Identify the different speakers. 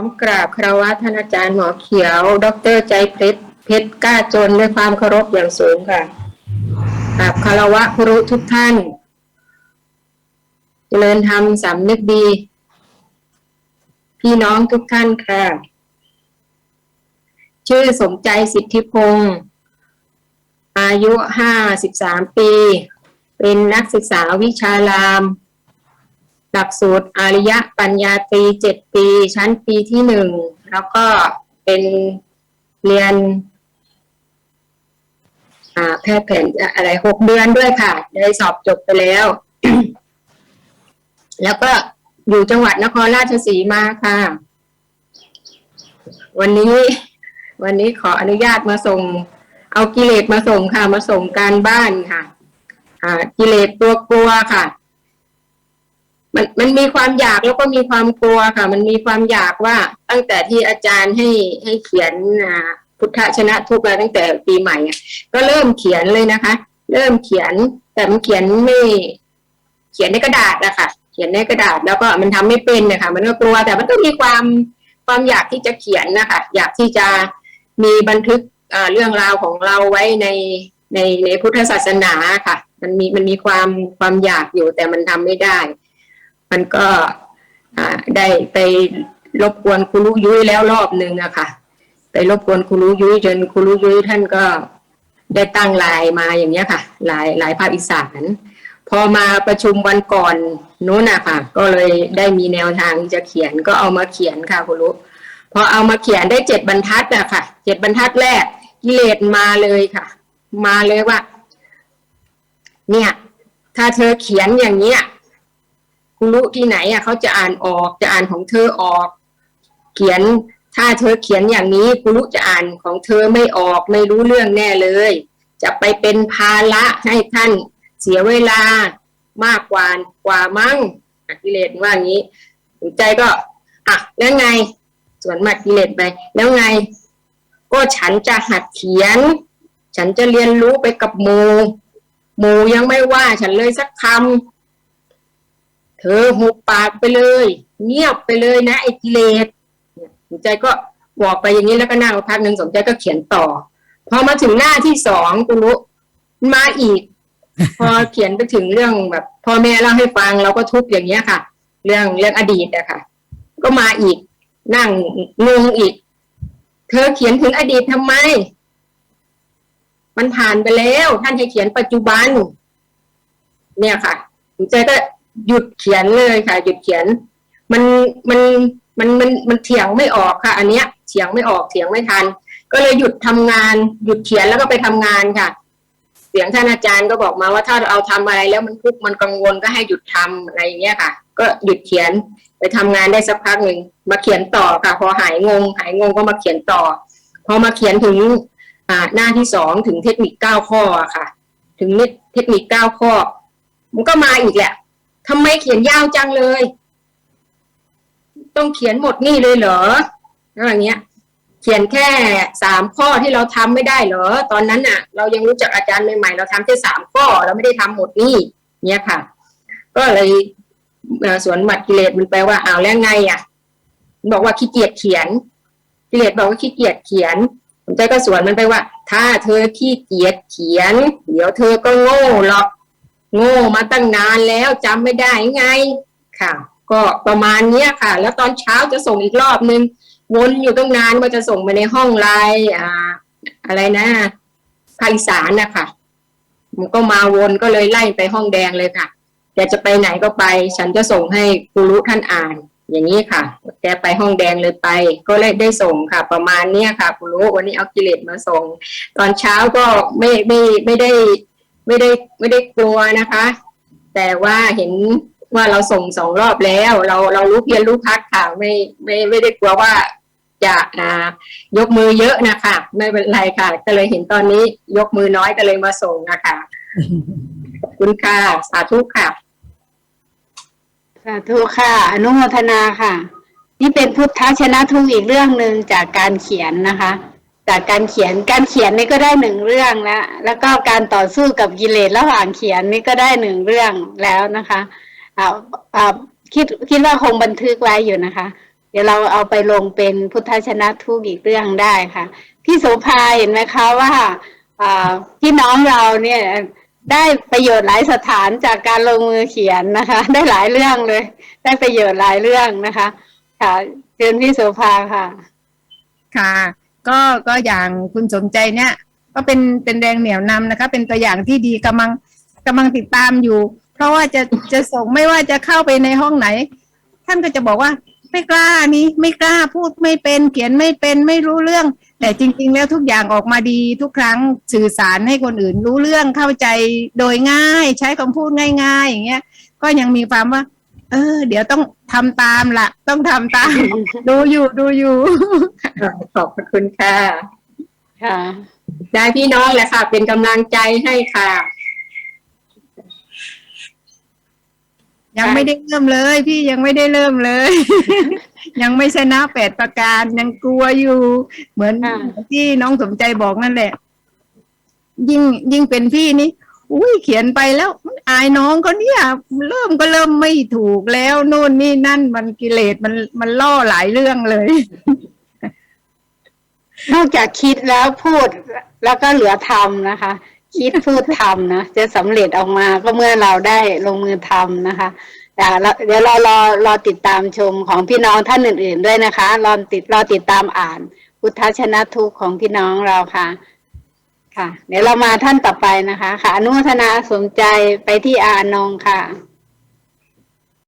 Speaker 1: น้อมกราบคารวะท่านอาจารย์หมอเขียว ดรใจเพชรเพชรกล้าจนด้วยความเคารพอย่างสูงค่ะกราบคารวะครูทุกท่าน เจริญธรรมสำนึกดี พี่น้องทุกท่านค่ะ ชื่อสมใจสิทธิพงศ์อายุห้าสิบสามปี เป็นนักศึกษาวิชาราม ลักสูตรอาริยะปัญญาตรีเจ็ดปี ชั้นปีที่หนึ่งแล้วก็เป็นเรียนแพทย์แผนอะไรหกเดือนด้วยค่ะ ได้สอบจบไปแล้ว แล้วก็อยู่จังหวัดนครราชสีมาค่ะ วันนี้ วันนี้ขออนุญาตมาส่ง เอากิเลสมาส่งค่ะ มาส่งการบ้านค่ะ อ่า กิเลสตัวกลัวค่ะ มันมันมีความอยากแล้วก็มีความกลัวค่ะ มันมีความอยากว่าตั้งแต่ที่อาจารย์ให้ให้เขียนพุทธชนะทุกข์ตั้งแต่ปีใหม่ก็เริ่มเขียนเลยนะคะ เริ่มเขียนแต่มันเขียนไม่ เขียนในกระดาษนะคะเขียนในกระดาษแล้วก็มันทำไม่เป็นนะคะมันก็กลัวแต่มันก็มีความความอยากที่จะเขียนนะคะอยากที่จะมีบันทึกเรื่องราวของเราไว้ในในในพุทธศาสนาค่ะ มันมีมันมีความความอยากอยู่แต่มันทำไม่ได้ มันก็ได้ไปรบกวนครูรู้ยุ้ยแล้วรอบหนึ่งอะค่ะ ไปรบกวนครูรู้ยุ้ยจนครูรู้ยุ้ยท่านก็ได้ตั้งลน์มาอย่างเงี้ยค่ะหลายหลายภาคอีสานพอมาประชุมวันก่อนนู้นอะค่ะ ก็เลยได้มีแนวทางจะเขียนก็เอามาเขียนค่ะครูรู้พอเอามาเขียนได้เจ็ดบรรทัดอะค่ะเจ็ดบรรทัดแรกกิเลสมาเลยค่ะ มาเลยว่า เนี่ย ถ้าเธอเขียนอย่างเนี้ย ครูรู้ที่ไหนอะเขาจะอ่านออกจะอ่านของเธอออก เขียนถ้าเธอเขียนอย่างนี้ครูรู้จะอ่านของเธอไม่ออกไม่รู้เรื่องแน่เลย จะไปเป็นภาระให้ท่านเสียเวลามากกว่ากว่ามั้งกิเลสว่าอย่างนี้สนใจก็อะแล้วไงส่วนมากกิเลสไป แล้วไง ก็ฉันจะหัดเขียน ฉันจะเรียนรู้ไปกับหมูหมูยังไม่ว่าฉันเลยสักคำ เธอหุบปากไปเลย เงียบไปเลยนะไอ้กิเลสเนี่ยสนใจก็บอกไปอย่างนี้แล้วก็นั่งพักหนึ่งสนใจก็เขียนต่อ พอมาถึงหน้าที่สองกูรู้มาอีก พอเขียนไปถึงเรื่องแบบพ่อแม่เล่าให้ฟังเราก็ทุกข์อย่างเงี้ยค่ะ เรื่องเรื่องอดีตอะค่ะ ก็มาอีก นั่งงงอีก เธอเขียนถึงอดีตทำไม มันผ่านไปแล้ว ท่านให้เขียนปัจจุบัน เนี่ยค่ะสนใจก็ หยุดเขียนเลยค่ะ หยุดเขียน มันมันมันมันมันเถียงไม่ออกค่ะ อันเนี้ยเถียงไม่ออกเถียงไม่ทัน ก็เลยหยุดทำงาน หยุดเขียนแล้วก็ไปทำงานค่ะ เสียงท่านอาจารย์ก็บอกมาว่าถ้าเราทำอะไรแล้วมันทุกข์มันกังวลก็ให้หยุดทำอะไรอย่างเงี้ยค่ะ ก็หยุดเขียนไปทำงานได้สักพักหนึ่งมาเขียนต่อค่ะ พอหายงง หายงงก็มาเขียนต่อ พอมาเขียนถึงอ่าหน้าที่สองถึงเทคนิคเก้าข้อค่ะ ถึงเทคนิคเก้าข้อ มันก็มาอีกแหละ ทำไมเขียนยาวจังเลย ต้องเขียนหมดนี่เลยเหรออะไรเงี้ย เขียนแค่สามข้อที่เราทำไม่ได้เหรอ ตอนนั้นน่ะ เรายังรู้จักอาจารย์ใหม่ๆ เราทำแค่สามข้อ เราไม่ได้ทำหมดนี่เนี่ยค่ะ ก็เลยเอ่อสวนหมัดกิเลสมันแปลว่าอ้าวแล้วไงอะบอกว่าขี้เกียจเขียนกิเลสบอกว่าขี้เกียจเขียนผมใจก็สวนมันไปว่า ถ้าเธอขี้เกียจเขียน เดี๋ยวเธอก็โง่หรอก โง่มาตั้งนานแล้วจำไม่ได้ไงค่ะ ก็ประมาณเนี้ยค่ะ แล้วตอนเช้าจะส่งอีกรอบนึง วนอยู่ตั้งนานว่าจะส่งไปในห้องไลน์อ่า อะไรนะภาคอีสานนะคะมันก็มาวนก็เลยไล่ไปห้องแดงเลยค่ะแกจะไปไหนก็ไป ฉันจะส่งให้ครูรู้ท่านอ่าน อย่างนี้ค่ะ แกไปห้องแดงเลยไป ก็เลยได้ส่งค่ะ ประมาณเนี้ยค่ะครูรู้วันนี้เอากิเลสมาส่ง ตอนเช้าก็ไม่ไม่ไม่ได้ ไม่ได้ไม่ได้กลัวนะคะ แต่ว่าเห็นว่าเราส่งสองรอบแล้ว เราเรารู้เพียรรู้พักค่ะไม่ไม่ไม่ได้กลัวว่าจะอ่ายกมือเยอะนะคะไม่เป็นไรค่ะ ก็เลยเห็นตอนนี้ยกมือน้อยก็เลยมาส่งนะคะคุณค่ะสาธุค่ะ
Speaker 2: สาธุค่ะ อนุโมทนาค่ะ นี่เป็นพุทธชนะทุกอีกเรื่องหนึ่งจากการเขียนนะคะ จากการเขียนการเขียนนี่ก็ได้หนึ่งเรื่องแล้วแล้วก็การต่อสู้กับกิเลสระหว่างเขียนนี่ก็ได้หนึ่งเรื่องแล้วนะคะอ่าอ่าคิดคิดว่าคงบันทึกไว้อยู่นะคะ เดี๋ยวเราเอาไปลงเป็นพุทธชนะทุกข์อีกเรื่องได้ค่ะ พี่โสภาเห็นไหมคะว่าอ่าพี่น้องเราเนี่ยได้ประโยชน์หลายสถานจากการลงมือเขียนนะคะ ได้หลายเรื่องเลย ได้ประโยชน์หลายเรื่องนะคะ ค่ะเชิญพี่โสภาค่ะ
Speaker 3: ค่ะ ก็ก็อย่างคุณสมใจเนี่ยก็เป็นเป็นแรงเหนี่ยวนำนะคะ เป็นตัวอย่างที่ดีกำลังกำลังติดตามอยู่ เพราะว่าจะจะส่งไม่ว่าจะเข้าไปในห้องไหน ท่านก็จะบอกว่าไม่กล้านี่ไม่กล้าพูดไม่เป็น เขียนไม่เป็นไม่รู้เรื่อง แต่จริง ๆ แล้วทุกอย่างออกมาดีทุกครั้งสื่อสารให้คนอื่นรู้เรื่องเข้าใจโดยง่าย ใช้คำพูดง่าย ๆ อย่างเงี้ย ก็ยังมีความว่า เออ เดี๋ยวต้องทำตามละต้องทำตาม ดูอยู่ดูอยู่
Speaker 1: ขอบพระคุณค่ะ
Speaker 2: ค่ะ
Speaker 1: ได้พี่น้องแหละค่ะ เป็นกำลังใจให้ค่ะ
Speaker 3: ยังไม่ได้เริ่มเลย พี่ยังไม่ได้เริ่มเลย ยังไม่ชนะแปดประการยังกลัวอยู่ เหมือน
Speaker 2: อ่า
Speaker 3: ที่น้องสมใจบอกนั่นแหละ ยิ่งยิ่งเป็นพี่นี่ อุ้ยเขียนไปแล้วอายน้องก็เนี่ย เริ่มก็เริ่มไม่ถูกแล้วโน่นนี่นั่นมันกิเลสมันมันล่อหลายเรื่องเลย
Speaker 2: นอกจากคิดแล้วพูดแล้วก็เหลือทำนะคะ คิดพูดทำนะจะสำเร็จออกมาก็เมื่อเราได้ลงมือทำนะคะเราเดี๋ยวเรารอรอติดตามชมของพี่น้องท่านอื่น ๆ ด้วยนะคะรอติดรอติดตามอ่าน พุทธชนะทุกของพี่น้องเราค่ะ ค่ะ เดี๋ยวเรามาท่านต่อไปนะคะ ค่ะอนุโมทนาสมใจไปที่อานงค่ะ